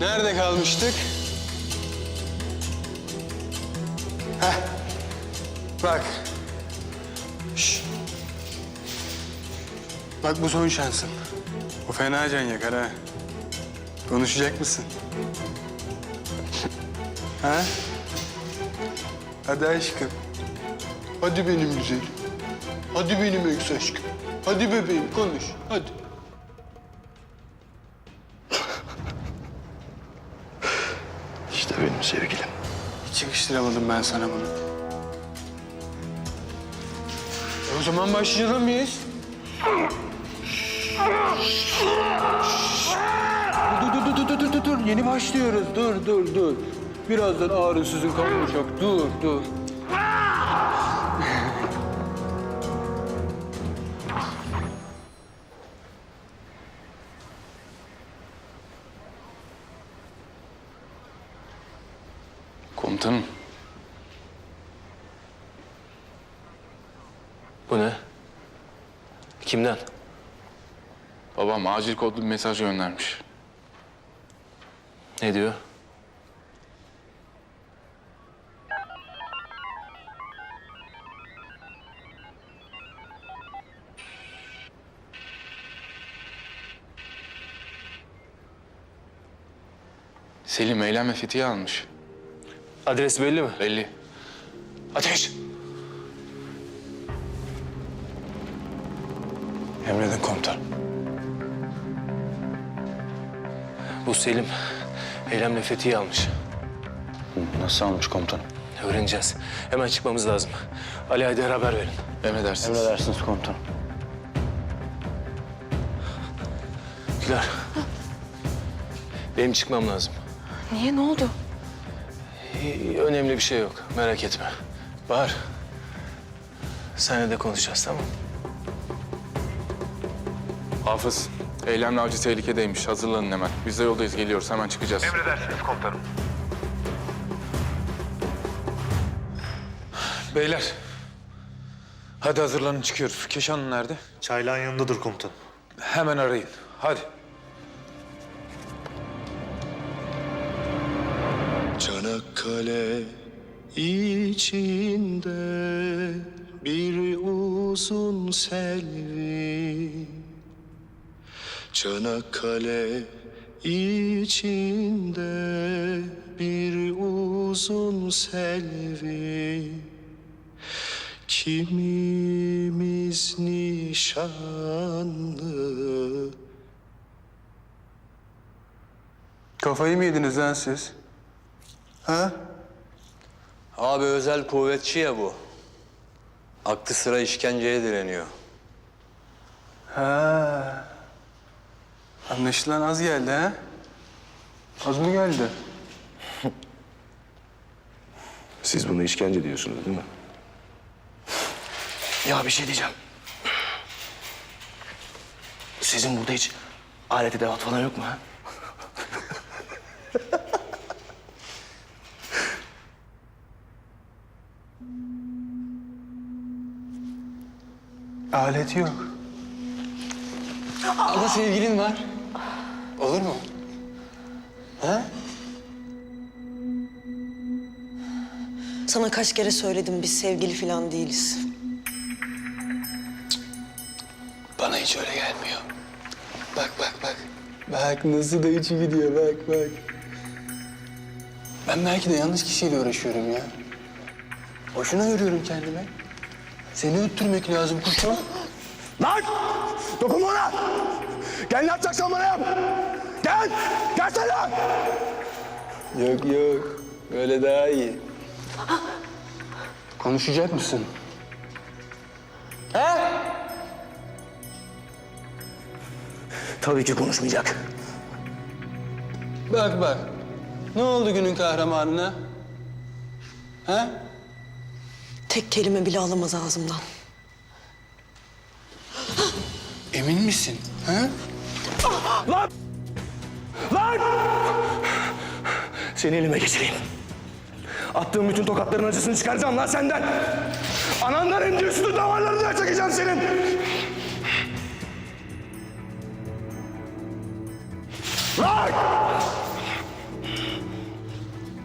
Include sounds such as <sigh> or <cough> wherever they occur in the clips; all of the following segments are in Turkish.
Nerede kalmıştık? Heh. Bak. Şş. Bak bu son şansın. O fena can yakar ha. Konuşacak mısın? <laughs> ha? Hadi aşkım. Hadi benim güzelim. Hadi benim eks aşkım. Hadi bebeğim konuş. Hadi. Yakıştıramadım ben sana bunu. E o zaman başlayalım mıyız? Dur dur dur dur dur dur dur yeni başlıyoruz dur dur dur. Birazdan ağrısızın kavuşacak dur dur. Kimden? Babam acil kodlu bir mesaj göndermiş. Ne diyor? Selim eylem ve fethiye almış. Adres belli mi? Belli. Ateş! Emredin komutanım. Bu Selim. Eylemle Fethiye almış. Nasıl almış komutanım? Öğreneceğiz. Hemen çıkmamız lazım. Ali Aydar'a haber verin. Emredersiniz. Emredersiniz komutanım. Güler. Benim çıkmam lazım. Niye? Ne oldu? Ee, Önemli bir şey yok. Merak etme. Bahar. Seninle de konuşacağız tamam mı? Hafız, eylemle avcı tehlikedeymiş. Hazırlanın hemen. Biz de yoldayız, geliyoruz. Hemen çıkacağız. Beyler. Hadi hazırlanın çıkıyoruz. Keşan nerede? Çaylağın yanındadır komutanım. Hemen arayın. Hadi. Çanakkale içinde bir uzun selvi Çanakkale içinde bir uzun selvi Kimimiz nişanlı Kafayı mı yediniz lan siz? Ha? Abi özel kuvvetçi ya bu. Aklı sıra işkenceye direniyor. Ha. Anlaşılan az geldi ha? Az mı geldi? <laughs> Siz bunu işkence diyorsunuz değil mi? Ya bir şey diyeceğim. Sizin burada hiç alet edevat falan yok mu ha? Alet yok. Ama sevgilin var. Olur mu? Ha? Sana kaç kere söyledim biz sevgili falan değiliz. Bana hiç öyle gelmiyor. Bak bak bak. Bak nasıl da içi gidiyor bak bak. Ben belki de yanlış kişiyle uğraşıyorum ya. Boşuna yoruyorum kendime. Seni öttürmek lazım kuşum. Lan! Dokunma ona! Gel ne yapacaksan bana yap! Gel! Gelsene! Yok yok. Böyle daha iyi. Konuşacak mısın? Tabii ki konuşmayacak. Bak bak. Ne oldu günün kahramanına? Ha? Tek kelime bile alamaz ağzımdan. Emin misin? Ha? Seni elime geçireyim. Attığım bütün tokatların acısını çıkaracağım lan senden! Anandan üstü damarlarını da çekeceğim senin! Lan!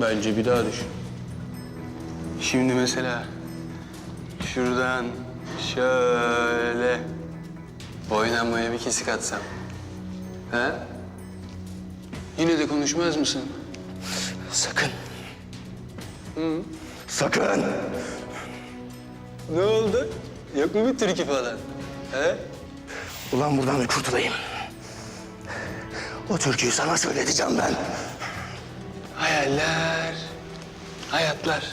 Bence bir daha düşün. Şimdi mesela şuradan şöyle boynanmaya bir kesik atsam. He? Yine de konuşmaz mısın? Sakın. Sakın. Ne oldu? Yok mu bir türkü falan? He? Ulan buradan bir kurtulayım. O türküyü sana söyleteceğim ben. Hayaller, hayatlar.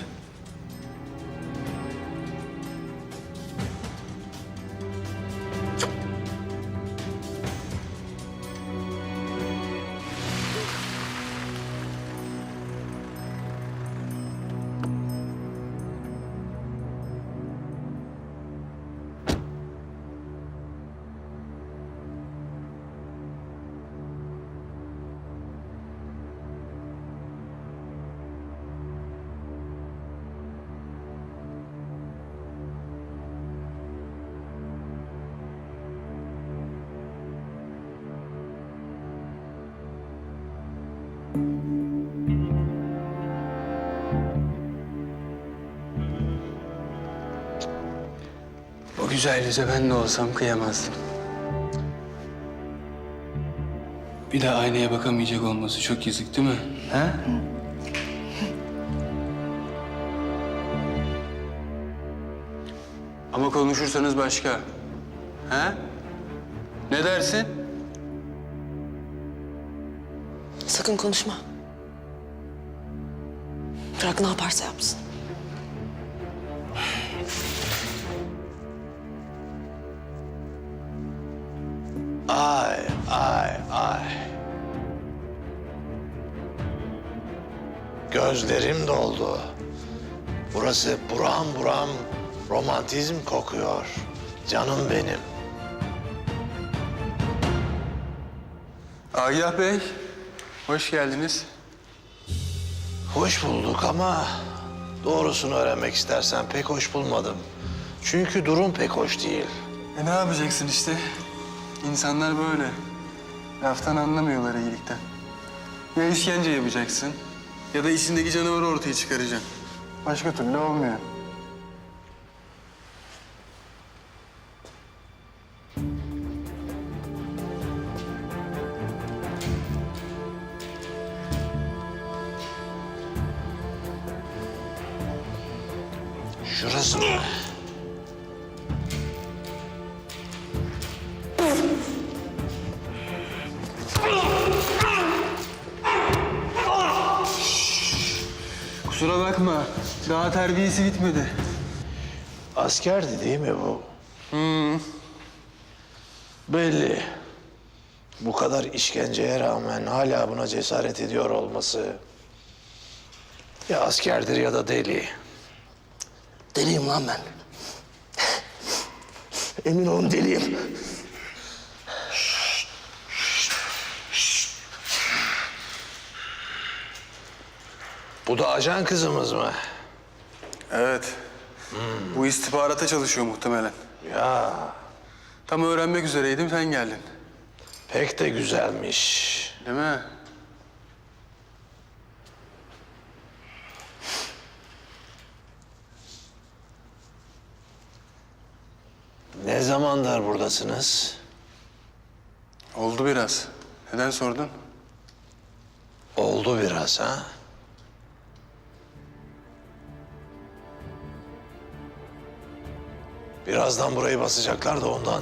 O güzel yüze ben de olsam kıyamazdım. Bir de aynaya bakamayacak olması çok yazık değil mi? Ha? <laughs> Ama konuşursanız başka. Ha? Ne dersin? Sakın konuşma. Bırak ne yaparsa yapsın. Ay ay ay. Gözlerim doldu. Burası buram buram romantizm kokuyor. Canım benim. Agah Bey, hoş geldiniz. Hoş bulduk ama doğrusunu öğrenmek istersen pek hoş bulmadım. Çünkü durum pek hoş değil. E ne yapacaksın işte? İnsanlar böyle. Laftan anlamıyorlar iyilikten. Ya işkence yapacaksın ya da içindeki canavarı ortaya çıkaracaksın. Başka türlü olmuyor. Şurası mı? Terbiyesi bitmedi. Askerdi değil mi bu? Belli. Bu kadar işkenceye rağmen hala buna cesaret ediyor olması... Ya askerdir ya da deli. Deliyim lan ben. Emin olun deliyim. Bu da ajan kızımız mı? Evet. Bu istihbarata çalışıyor muhtemelen. Ya Tam öğrenmek üzereydim sen geldin. pek de güzelmiş. Değil mi? Ne zamandır buradasınız? Oldu biraz. Neden sordun? Oldu biraz ha? Birazdan burayı basacaklar da ondan.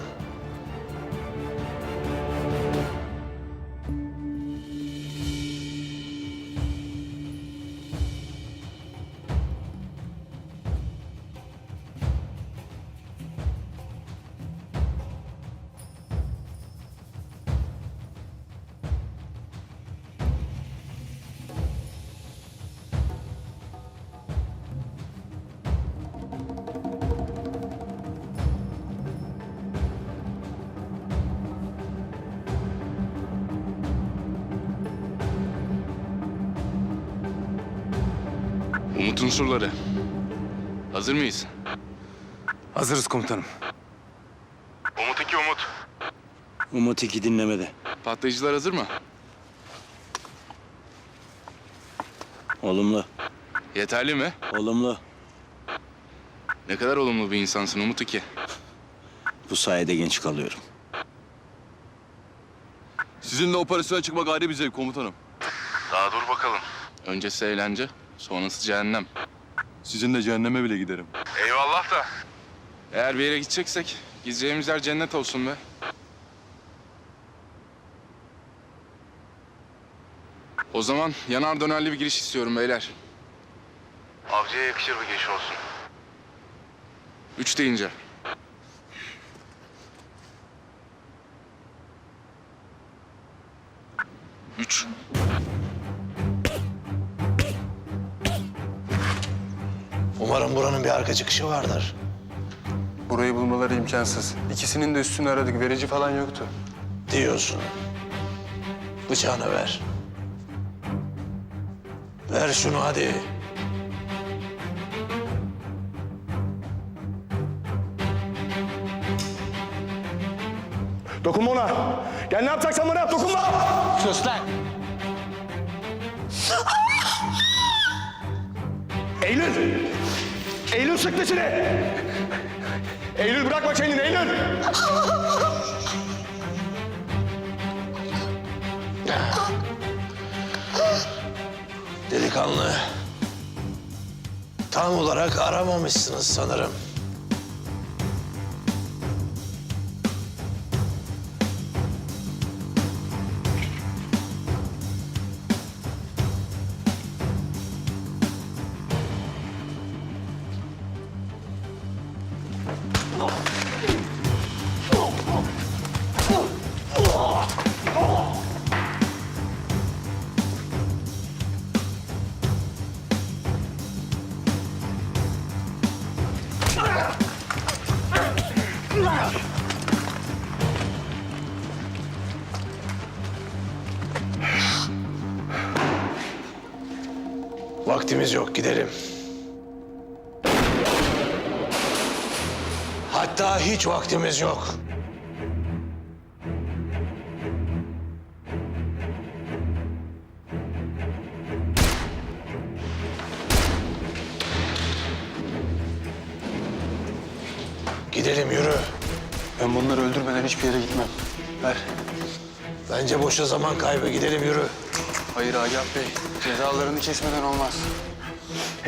Unsurları. Hazır mıyız? Hazırız komutanım. Umut 2 Umut. Umut iki dinlemede. Patlayıcılar hazır mı? Olumlu. Yeterli mi? Olumlu. Ne kadar olumlu bir insansın Umut iki. Bu sayede genç kalıyorum. Sizinle operasyona çıkmak ayrı bir zevk komutanım. Daha dur bakalım. Öncesi eğlence, sonrası cehennem. Sizinle cehenneme bile giderim. Eyvallah da. Eğer bir yere gideceksek gideceğimiz yer cennet olsun be. O zaman yanar dönerli bir giriş istiyorum beyler. Avcıya yakışır bir giriş olsun. Üç deyince. Üç. Umarım buranın bir arka çıkışı vardır. Burayı bulmaları imkansız. İkisinin de üstünü aradık. Verici falan yoktu. Diyorsun. Bıçağını ver. Ver şunu hadi. Dokunma ona. Gel ne yapacaksan bana yap dokunma. Sus lan! Eylül. Eylül sık dişini. Eylül bırakma kendini Eylül. Delikanlı. Tam olarak aramamışsınız sanırım. Vaktimiz yok gidelim. Hatta hiç vaktimiz yok. Gidelim yürü. Ben bunları öldürmeden hiçbir yere gitmem. Ver. Bence boşa zaman kaybı gidelim yürü. Hayır Agah Bey. Cezalarını kesmeden olmaz.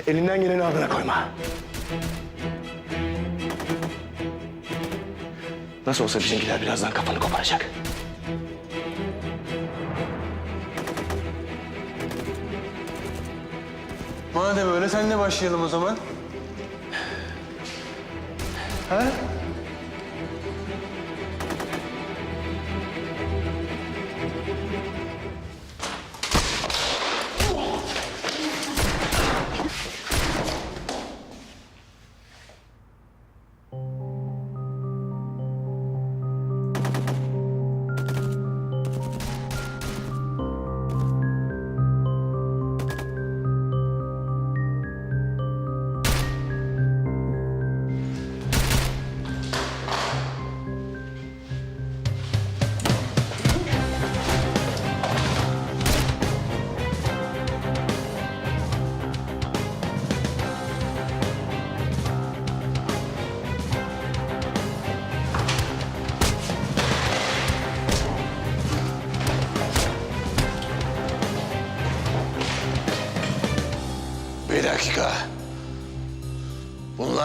Elinden geleni ardına koyma. Nasıl olsa bizimkiler birazdan kafanı koparacak. Madem öyle senle başlayalım o zaman. Ha?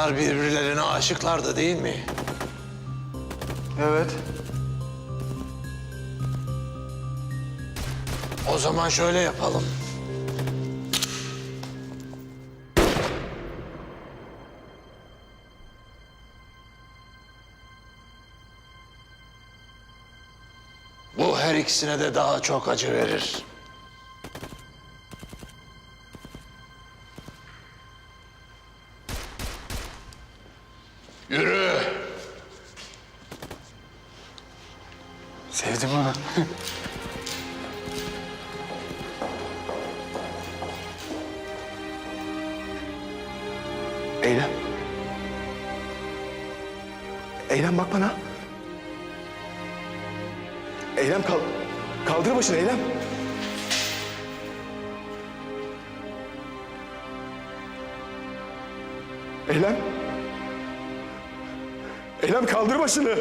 Bunlar birbirlerine aşıklardı değil mi? Evet. O zaman şöyle yapalım. Bu her ikisine de daha çok acı verir. Eylem kaldır başını.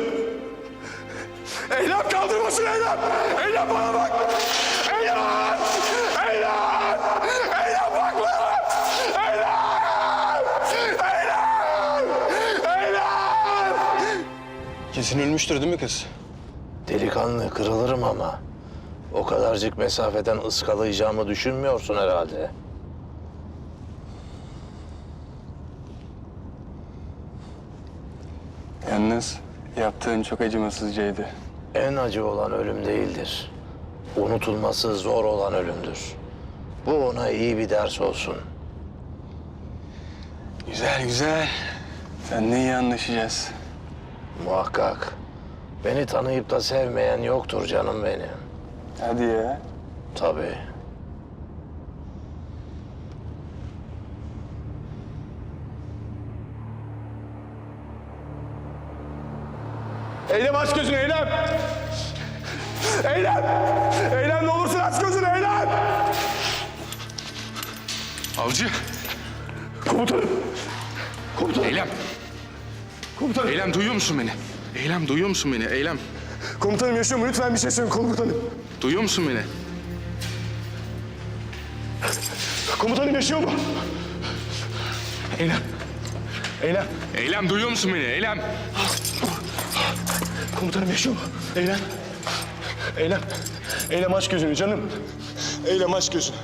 Eylem kaldır başını Eylem. Eylem bana bak. Eylem. Eylem. Eylem bak bana. Eylem. Eylem. Eylem. Kesin ölmüştür değil mi kız? Delikanlı kırılırım ama o kadarcık mesafeden ıskalayacağımı düşünmüyorsun herhalde. Yaptığın çok acımasızcaydı. En acı olan ölüm değildir. Unutulması zor olan ölümdür. Bu ona iyi bir ders olsun. Güzel güzel. Seninle iyi anlaşacağız. Muhakkak. Beni tanıyıp da sevmeyen yoktur canım benim. Hadi ya. Tabii. Eylem aç gözünü Eylem. Eylem. Eylem ne olursun aç gözünü Eylem. Avcı. Komutanım. Komutanım. Eylem. Komutanım. Eylem duyuyor musun beni? Eylem duyuyor musun beni? Eylem. Komutanım yaşıyor mu? Lütfen bir şey söyleyin komutanım. Duyuyor musun beni? Komutanım yaşıyor mu? Eylem. Eylem. Eylem duyuyor musun beni? Eylem. Komutanım yaşıyor mu? Eylem. Eylem. Eylem aç gözünü canım. Eylem aç gözünü.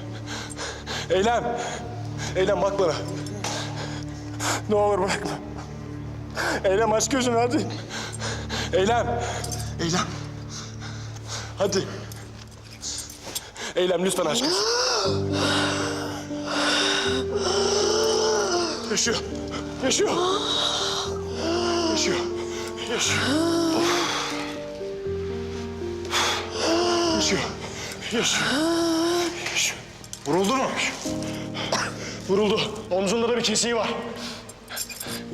Eylem. Eylem bak bana. Ne olur bırakma. Eylem aç gözünü hadi. Eylem. Eylem. Hadi. Eylem lütfen aç gözünü. Yaşıyor. Yaşıyor. Yaşıyor. Yaşıyor. Yaşıyor. Yaşıyor. Vuruldu mu? Vuruldu. Omzunda da bir kesiği var.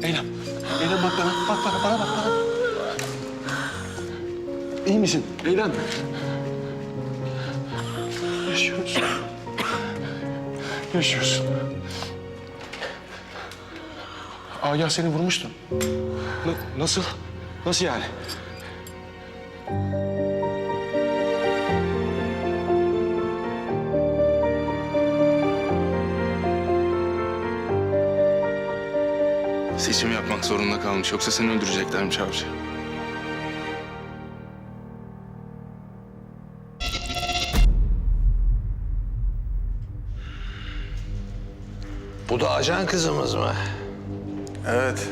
Eylem. Eylem bak bana. Bak bak bana bak bana. İyi misin? Eylem. Yaşıyorsun. Yaşıyorsun. Agah seni vurmuştu. Na- nasıl? Nasıl yani? Seçim yapmak zorunda kalmış. Yoksa seni öldüreceklermiş avcı. Bu da ajan kızımız mı? Evet.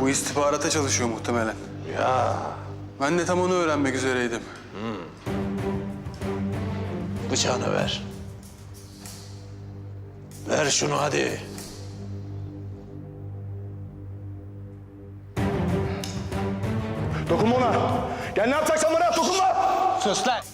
Bu istihbarata çalışıyor muhtemelen. Ya Ben de tam onu öğrenmek üzereydim. bıçağını ver. Ver şunu hadi. Gel ne yapacaksan bana yap dokunma. Sus lan!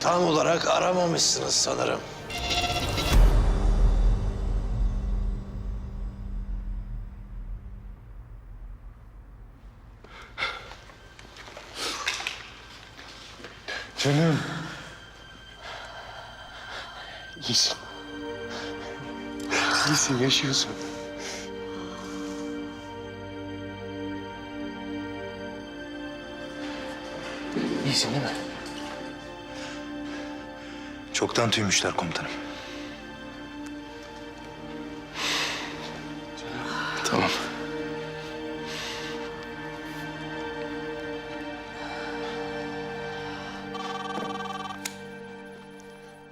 Tam olarak aramamışsınız sanırım. Canım. İyisin. İyisin, yaşıyorsun. İyisin değil mi? Çoktan tüymüşler komutanım. Tamam.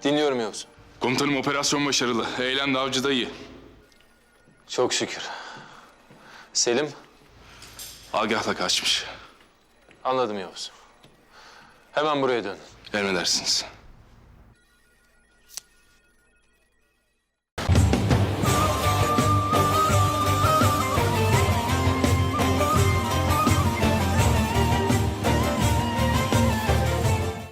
Dinliyorum Yavuz. Komutanım operasyon başarılı. Eylem de avcı da iyi. Çok şükür. Selim, Agah'la kaçmış. anladım Yavuz. Hemen buraya dön. Emredersiniz.